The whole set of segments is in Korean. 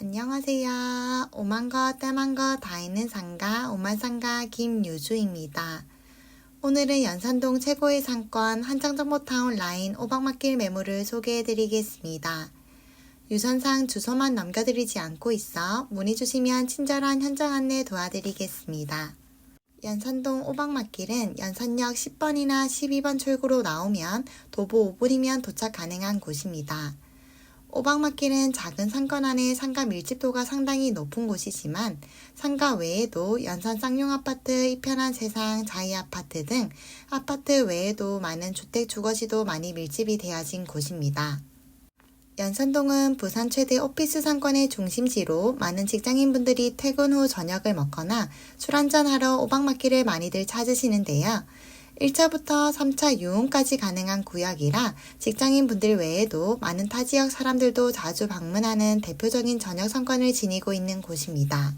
안녕하세요. 오만 거, 때만 거 다 있는 상가, 오만상가 김유주입니다. 오늘은 연산동 최고의 상권 한정정보타운 라인 오박맞길 매물을 소개해드리겠습니다. 유선상 주소만 넘겨드리지 않고 있어 문의 주시면 친절한 현장 안내 도와드리겠습니다. 연산동 오박맞길은 연산역 10번이나 12번 출구로 나오면 도보 5분이면 도착 가능한 곳입니다. 오박맞길은 작은 상권 안에 상가 밀집도가 상당히 높은 곳이지만 상가 외에도 연산 쌍용 아파트, 이편한 세상, 자이 아파트 등 아파트 외에도 많은 주택 주거지도 많이 밀집이 되어진 곳입니다. 연산동은 부산 최대 오피스 상권의 중심지로 많은 직장인분들이 퇴근 후 저녁을 먹거나 술 한잔하러 오박맞길을 많이들 찾으시는데요. 1차부터 3차 유흥까지 가능한 구역이라 직장인 분들 외에도 많은 타 지역 사람들도 자주 방문하는 대표적인 저녁 상권을 지니고 있는 곳입니다.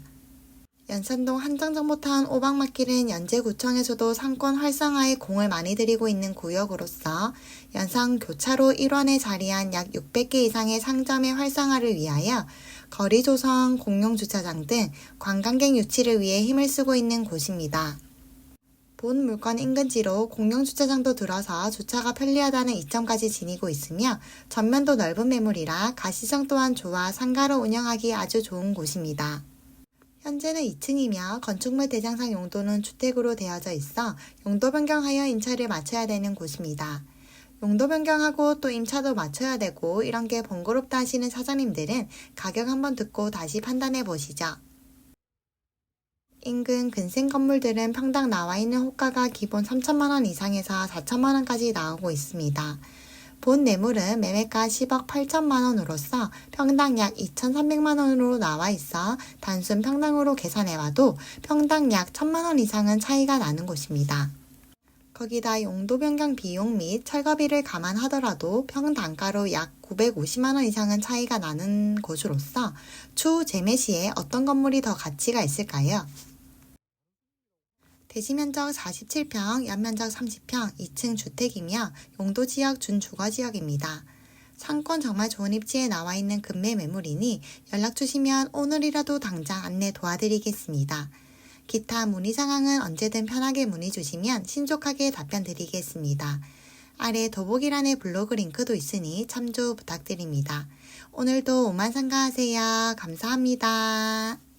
연산동 한정정보타운 오박맞길은 연제구청에서도 상권 활성화에 공을 많이 들이고 있는 구역으로서 연산 교차로 1원에 자리한 약 600개 이상의 상점의 활성화를 위하여 거리 조성, 공용 주차장 등 관광객 유치를 위해 힘을 쓰고 있는 곳입니다. 본 물건 인근지로 공용 주차장도 들어서 주차가 편리하다는 이점까지 지니고 있으며 전면도 넓은 매물이라 가시성 또한 좋아 상가로 운영하기 아주 좋은 곳입니다. 현재는 2층이며 건축물 대장상 용도는 주택으로 되어져 있어 용도 변경하여 임차를 맞춰야 되는 곳입니다. 용도 변경하고 또 임차도 맞춰야 되고 이런 게 번거롭다 하시는 사장님들은 가격 한번 듣고 다시 판단해 보시죠. 인근 근생 건물들은 평당 나와 있는 호가가 기본 3천만원 이상에서 4천만원까지 나오고 있습니다. 본 매물은 매매가 10억 8천만 원으로서 평당 약 2,300만 원으로 나와 있어 단순 평당으로 계산해봐도 평당 약 1천만 원 이상은 차이가 나는 곳입니다. 거기다 용도 변경 비용 및 철거비를 감안하더라도 평단가로 약 950만원 이상은 차이가 나는 곳으로서 추후 재매 시에 어떤 건물이 더 가치가 있을까요? 대지 면적 47평, 연면적 30평, 2층 주택이며 용도 지역 준주거 지역입니다. 상권 정말 좋은 입지에 나와 있는 금매 매물이니 연락 주시면 오늘이라도 당장 안내 도와드리겠습니다. 기타 문의 상황은 언제든 편하게 문의 주시면 신속하게 답변 드리겠습니다. 아래 더보기란에 블로그 링크도 있으니 참조 부탁드립니다. 오늘도 오만 상가하세요. 감사합니다.